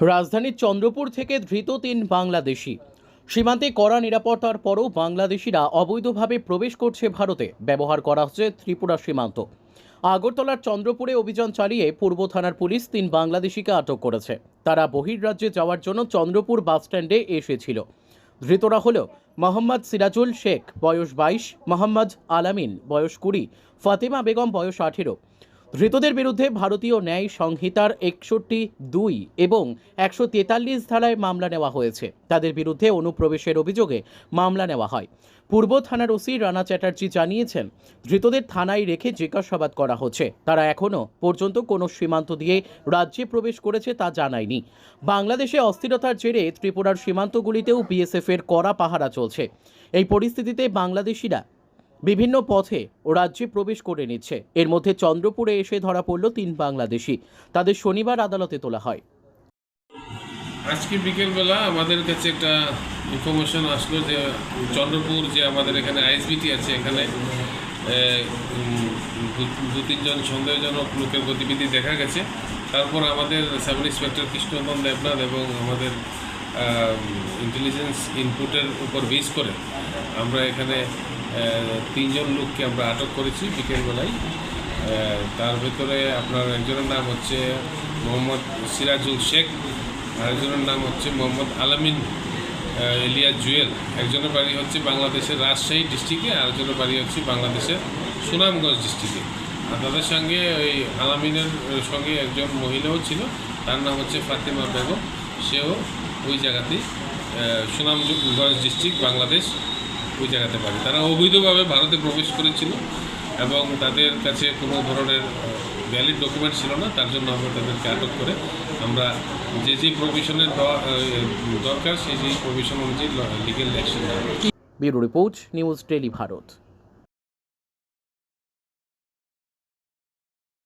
রাজধানীর চন্দ্রপুর থেকে ধৃত তিন বাংলাদেশি। সীমান্তে কড়া নিরাপত্তার পরও বাংলাদেশিরা অবৈধভাবে প্রবেশ করছে ভারতে, ব্যবহার করা হচ্ছে ত্রিপুরা সীমান্ত। আগরতলার চন্দ্রপুরে অভিযান চালিয়ে পূর্ব থানার পুলিশ তিন বাংলাদেশিকে আটক করেছে। তারা বহির্রাজ্যে যাওয়ার জন্য চন্দ্রপুর বাসস্ট্যান্ডে এসেছিল। ধৃতরা হল মোহাম্মদ সিরাজুল শেখ, বয়স বাইশ, মোহাম্মদ আলামিন, বয়স কুড়ি, ফাতেমা বেগম, বয়স আঠেরো। ধৃতদের বিরুদ্ধে ভারতীয় ন্যায় সংহিতার একষট্টি দুই এবং একশো তেতাল্লিশ ধারায় মামলা নেওয়া হয়েছে। তাদের বিরুদ্ধে অনুপ্রবেশের অভিযোগে মামলা নেওয়া হয়। পূর্ব থানার ওসি রানা চ্যাটার্জি জানিয়েছেন, ধৃতদের থানায় রেখে জিজ্ঞাসাবাদ করা হচ্ছে। তারা এখনও পর্যন্ত কোনো সীমান্ত দিয়ে রাজ্যে প্রবেশ করেছে তা জানায়নি। বাংলাদেশে অস্থিরতার জেরে ত্রিপুরার সীমান্তগুলিতেও বিএসএফের কড়া পাহারা চলছে। এই পরিস্থিতিতে বাংলাদেশিরা বিভিন্ন পথে ও রাজ্যে প্রবেশ করে নিচ্ছে। এর মধ্যে চন্দ্রপুরে এসে ধরা পড়ল তিন বাংলাদেশি। তাদের শনিবার আদালতে তোলা হয়। আজকে বিকেলবেলা আমাদের কাছে একটা ইনফরমেশন আসলো যে চন্দ্রপুর যে আমাদের এখানে আইএসবিটি আছে এখানে দু- তিনজন সন্দেহজনক লোকের গতিবিধি দেখা গেছে। তারপর আমাদের সাব ইন্সপেক্টর কৃষ্ণনন্দন দেবনাথ এবং আমাদের ইন্টেলিজেন্স ইনপুটের উপর বেস করে আমরা এখানে তিনজন লোককে আমরা আটক করেছি বিকেলবেলায়। তার ভেতরে আপনার একজনের নাম হচ্ছে মোহাম্মদ সিরাজুল শেখ, আরেকজনের নাম হচ্ছে মোহাম্মদ আলামিন এলিয়া জুয়েল। একজনের বাড়ি হচ্ছে বাংলাদেশের রাজশাহী ডিস্ট্রিক্টে, আরেকজনের বাড়ি হচ্ছে বাংলাদেশের সুনামগঞ্জ ডিস্ট্রিক্টে। আর তাদের সঙ্গে ওই আলামিনের সঙ্গে একজন মহিলাও ছিল, তার নাম হচ্ছে ফাতেমা বেগম। সেও ওই জায়গাতেই সুনামগঞ্জ ডিস্ট্রিক্ট, বাংলাদেশ। ওই জায়গাতে পারে। তারা অবৈধভাবে ভারতে প্রবেশ করেছিল এবং তাদের কাছে কোনো ধরনের ভ্যালিড ডকুমেন্ট ছিল না, তার জন্য আমরা তাদেরকে আটক করে আমরা যে যে প্রভিশনের দরকার, সেই সেই প্রভিশন অনুযায়ী legal action bureau report, news daily Bharat.